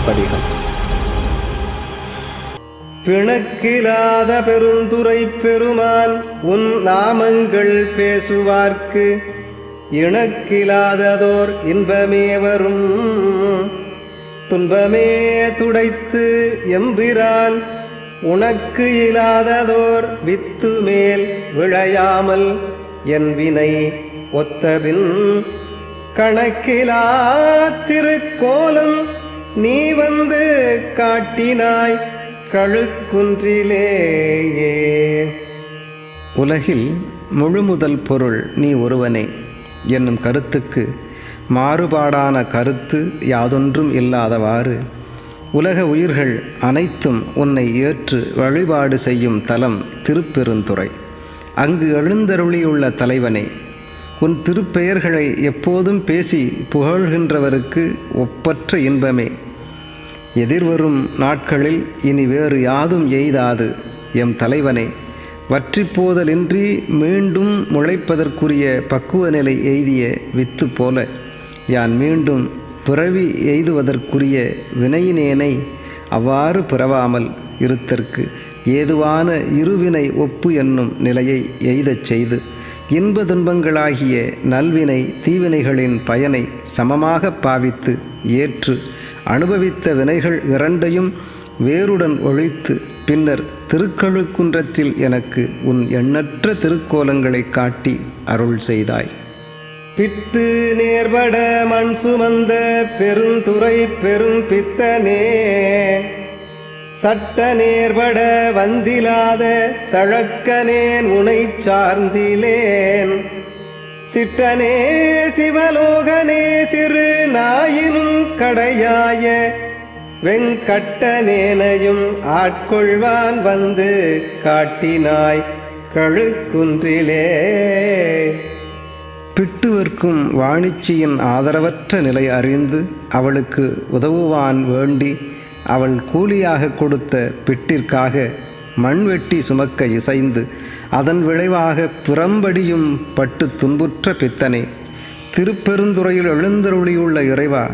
திருப்பதிகம் பிணக்கிலாத பெருந்துரை பெருமான் உன் நாமங்கள் பேசுவார்க்கு. இணக்கிலாததோர் இன்பமே வரும். துன்பமே துடைத்து எம்பிரான் உனக்கு இல்லாததோர் வித்து மேல் விளையாமல் என் வினை ஒத்தபின். கணக்கிலா திருக்கோலம் நீ வந்து காட்டினாய் கழுக்குன்றிலேயே. உலகில் முழுமுதல் பொருள் நீ ஒருவனே என்னும் கருத்துக்கு மாறுபாடான கருத்து யாதொன்றும் இல்லாதவாறு உலக உயிர்கள் அனைத்தும் உன்னை ஏற்று வழிபாடு செய்யும் தலம் திருப்பெருந்துறை. அங்கு எழுந்தருளியுள்ள தலைவனே உன் திருப்பெயர்களை எப்போதும் பேசி புகழ்கின்றவருக்கு ஒப்பற்ற இன்பமே. எதிர்வரும் நாட்களில் இனி வேறு யாதும் எய்தாது எம் தலைவனே. வற்றிப்போதலின்றி மீண்டும் முளைப்பதற்குரிய பக்குவ நிலை எய்திய வித்து போல யான் மீண்டும் பிறவி எய்துவதற்குரிய வினையினேனை அவ்வாறு பிறவாமல் இருத்தற்கு ஏதுவான இருவினை ஒப்பு என்னும் நிலையை எய்தச் செய்து இன்ப துன்பங்களாகிய நல்வினை தீவினைகளின் பயனை சமமாக பாவித்து ஏற்று அனுபவித்த வினைகள் இரண்டையும் வேருடன் ஒழித்து பின்னர் திருக்கழுக்குன்றத்தில் எனக்கு உன் எண்ணற்ற திருக்கோலங்களை காட்டி அருள் செய்தாய். பிட்டு நேர்பட மண் சுமந்த பெருந்துறை பெரும் பித்தனே சட்ட நேர்பட வந்திலாத சழக்கனேன் உனை சார்ந்திலேன். சிட்டனே சிவலோகனே சிறு நாயினும் கடையாய வெங்கட்டனேனையும் ஆட்கொள்வான் வந்து காட்டினாய் கழுக்குன்றிலே. பிட்டுவர்க்கும் வாணிச்சியின் ஆதரவற்ற நிலை அறிந்து அவளுக்கு உதவுவான் வேண்டி அவள் கூலியாக கொடுத்த பிட்டிற்காக மண்வெட்டி சுமக்க இசைந்து அதன் விளைவாக புறம்படியும் பட்டு துன்புற்ற பித்தனே. திருப்பெருந்துறையில் எழுந்தருளியுள்ள இறைவா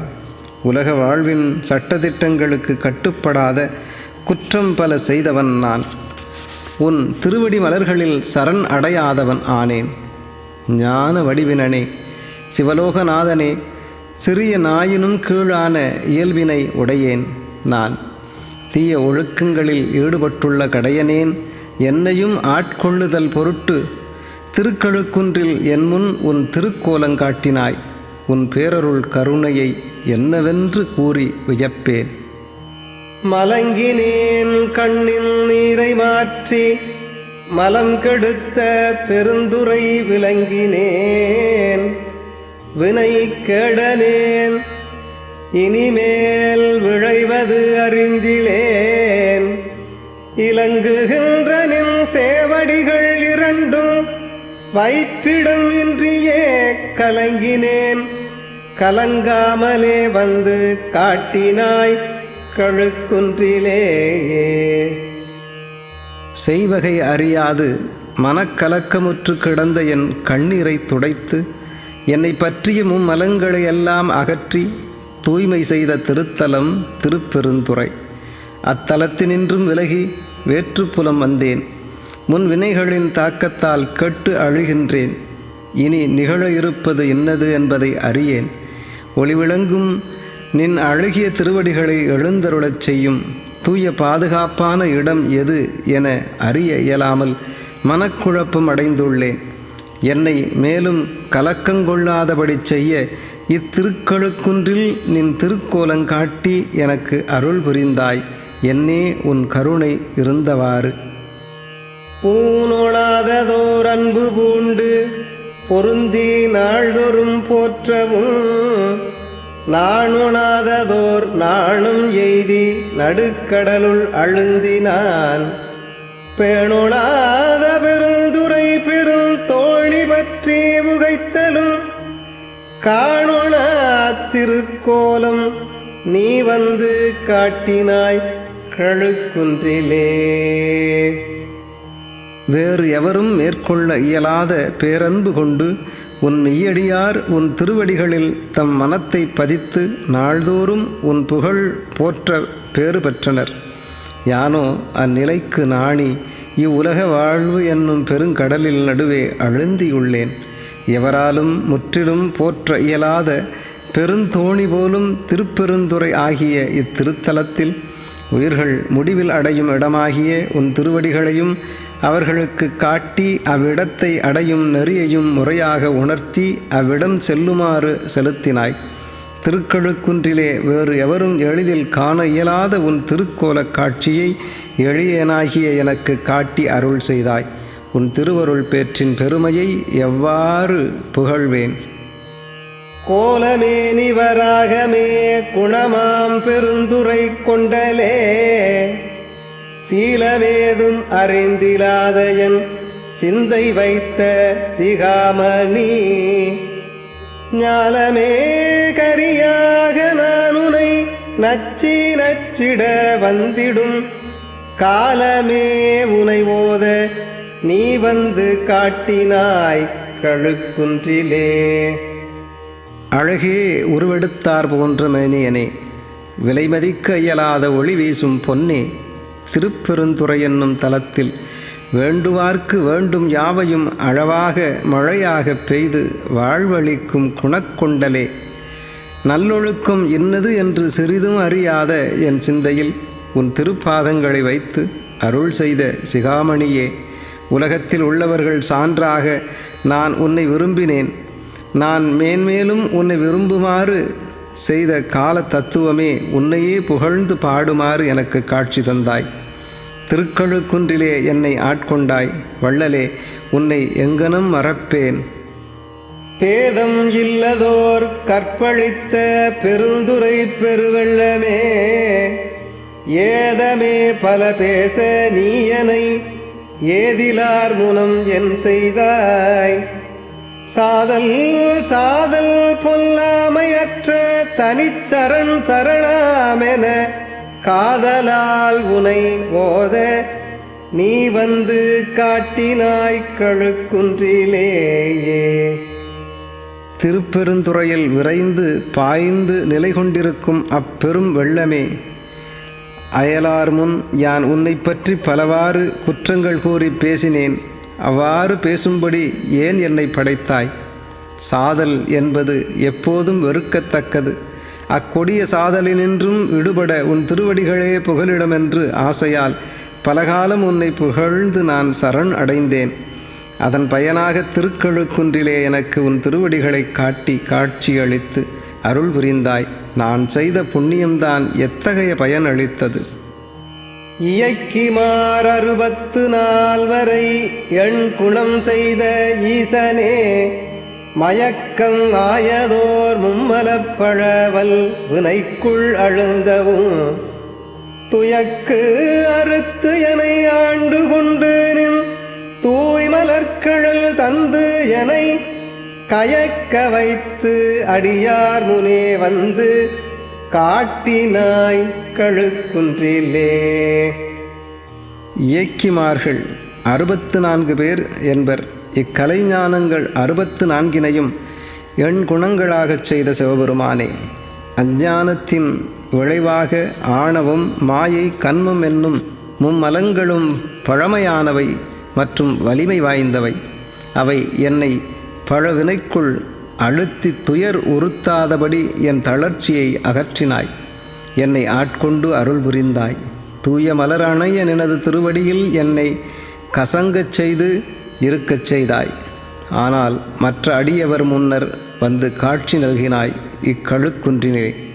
உலக வாழ்வின் சட்டதிட்டங்களுக்கு கட்டுப்படாத குற்றம் பல செய்தவன் நான். உன் திருவடி மலர்களில் சரண் அடையாதவன் ஆனேன். ஞான வடிவினனே சிவலோகநாதனே சிறிய நாயினும் கீழான இயல்பினை உடையேன். நான். தீய ஒழுக்கங்களில் ஈடுபட்டுள்ள கடையனேன் என்னையும் ஆட்கொள்ளுதல் பொருட்டு திருக்கழுக்குன்றில் என் முன் உன் திருக்கோலங்காட்டினாய் உன் பேரருள் கருணையை என்னவென்று கூறி வியப்பேன். மலங்கினேன் கண்ணின் நீரை மாற்றி மலம் கெடுத்த பெருந்துரை விளங்கினேன். வினை கெடனேன் இனிமேல் விழைவது அறிந்திலேன். இலங்குகின்ற நின் சேவடிகள் இரண்டும் வைப்பிடம் இன்றியே கலங்கினேன். கலங்காமலே வந்து காட்டினாய் கழுக்குன்றிலேயே. செய்வகை அறியாது மனக்கலக்கமுற்று கிடந்த என் கண்ணீரை துடைத்து என்னை பற்றிய மும்மலங்களை எல்லாம் அகற்றி தூய்மை செய்த திருத்தலம் திருப்பெருந்துறை. அத்தலத்தினின்றும் விலகி வேற்றுப்புலம் வந்தேன். முன் வினைகளின் தாக்கத்தால் கெட்டு அழுகின்றேன். இனி நிகழ இருப்பது என்னது என்பதை அறியேன். ஒளிவிளங்கும் நின் அழகிய திருவடிகளை எழுந்தருளச் செய்யும் தூய பாதுகாப்பான இடம் எது என அறிய இயலாமல் மனக்குழப்பம் அடைந்துள்ளேன். என்னை மேலும் கலக்கங்கொள்ளாதபடி செய்ய இத்திருக்கழுக்குன்றில் நின் திருக்கோலங்காட்டி எனக்கு அருள் புரிந்தாய். என்னே உன் கருணை இருந்தவாறு. பூணொழாததோர் அன்பு பூண்டு பொருந்தி நாள்தோறும் போற்றவும். நாணுணாததோர் நாணும் எய்தி நடுக்கடலுள் அழுந்தினான். பேணுணாத பெருந்துரை பெரும் தோழி பற்றி உகைத்தலும். காணுணா திருக்கோலம் நீ வந்து காட்டினாய் கழுக்குன்றிலே. வேறு எவரும் மேற்கொள்ள இயலாத பேரன்பு கொண்டு உன் மெய்யடியார் உன் திருவடிகளில் தம் மனத்தை பதித்து நாள்தோறும் உன் புகழ் போற்ற பேறு பெற்றனர். யானோ அந்நிலைக்கு நாணி இவ்வுலக வாழ்வு என்னும் பெருங்கடலில் நடுவே அழுந்தியுள்ளேன். எவராலும் முற்றிலும் போற்ற இயலாத பெருந்தோணி போலும் திருப்பெருந்துறை ஆகிய இத்திருத்தலத்தில் உயிர்கள் முடிவில் அடையும் இடமாகிய உன் திருவடிகளையும் அவர்களுக்கு காட்டி அவ்விடத்தை அடையும் நெறியையும் முறையாக உணர்த்தி அவ்விடம் செல்லுமாறு செலுத்தினாய். திருக்கழுக்குன்றிலே வேறு எவரும் எளிதில் காண இயலாத உன் திருக்கோலக் காட்சியை எளியனாகிய எனக்கு காட்டி அருள் செய்தாய். உன் திருவருள் பேற்றின் பெருமையை எவ்வாறு புகழ்வேன்? கோலமே நிவராகமே குணமாம் பெருந்துரை கொண்டலே. சீலமேதும் அறிந்திலாத என் சிந்தை வைத்த சிகாமணி. ஞாலமே கரியாக நான் உனை நச்சி நச்சிட வந்திடும். காலமே உனை ஓத நீ வந்து காட்டினாய் கழுக்குன்றிலே. அழகே உருவெடுத்தார் போன்ற மேனியனே விலைமதிக்க இயலாத ஒளி வீசும் பொன்னே. திருப்பெருந்துறை என்னும் தலத்தில் வேண்டுவார்க்கு வேண்டும் யாவையும் அழவாக மழையாக பெய்து வாழ்வளிக்கும் குணக்கொண்டலே. நல்லொழுக்கம் இன்னது என்று சிறிதும் அறியாத என் சிந்தையில் உன் திருப்பாதங்களை வைத்து அருள் செய்த சிகாமணியே. உலகத்தில் உள்ளவர்கள் சான்றாக நான் உன்னை விரும்பினேன். நான் மேன்மேலும் உன்னை விரும்புமாறு செய்த கால தத்துவமே உன்னையே புகழ்ந்து பாடுமாறு எனக்கு காட்சி தந்தாய். திருக்கழுக்குன்றிலே என்னை ஆட்கொண்டாய். வள்ளலே உன்னை எங்கனம் மறப்பேன். பேதம் இல்லதோர் கற்பழித்த பெருந்துரை பெருவெள்ளமே. ஏதமே பல பேச நீயனை ஏதிலார் முனம் என் செய்தாய். சாதல் சாதல் பொல்லாமையற்ற தனிச்சரண் சரணாமென காதலால் உனை ஓத நீ வந்து காட்டினாய் கழுக்குன்றிலேயே. திருப்பெருந்துறையில் விரைந்து பாய்ந்து நிலை கொண்டிருக்கும் அப்பெரும் வெள்ளமே அயலார் முன் யான் உன்னை பற்றி பலவாறு குற்றங்கள் கூறி பேசினேன். அவ்வாறு பேசும்படி ஏன் என்னை படைத்தாய்? சாதல் என்பது எப்போதும் வெறுக்கத்தக்கது. அக்கொடிய சாதலினின்றும் விடுபட உன் திருவடிகளே புகலிடமென்று ஆசையால் பலகாலம் உன்னை புகழ்ந்து நான் சரண் அடைந்தேன். அதன் பயனாக திருக்கழுக்குன்றிலே எனக்கு உன் திருவடிகளை காட்டி காட்சியளித்து அருள் புரிந்தாய். நான் செய்த புண்ணியம்தான் எத்தகைய பயன் அளித்தது இயக்கிமார் அறுபத்து நால்வரை எண் குணம் செய்த ஈசனே மயக்கம் ஆயதோர் மும்மலப்பழவல் வினைக்குள் அழுந்தவும் துயக்கு அறுத்து என ஆண்டு கொண்டு நின் தூய்மலர்கழல் தந்து எனை கயக்க வைத்து அடியார் முனே வந்து காட்டினாய் கழுக்குன்றிலே. இயக்கிமார்கள் அறுபத்து நான்கு பேர் என்பர். இக்கலைஞானங்கள் அறுபத்து நான்கினையும் எண் குணங்களாகச் செய்த சிவபெருமானே. அஞ்ஞானத்தின் விளைவாக ஆணவம் மாயை கண்மம் என்னும் மும்மலங்களும் பழமையானவை மற்றும் வலிமை வாய்ந்தவை. அவை என்னை பழவினைக்குள் அழுத்தி துயர் உறுத்தாதபடி என் தளர்ச்சியை அகற்றினாய். என்னை ஆட்கொண்டு அருள் புரிந்தாய். தூய மலரணைய எனது திருவடியில் என்னை கசங்கச் செய்து இருக்கச் செய்தாய். ஆனால் மற்ற அடியவர் முன்னர் வந்து காட்சி நல்கினாய். இக்கழுக்குன்றினே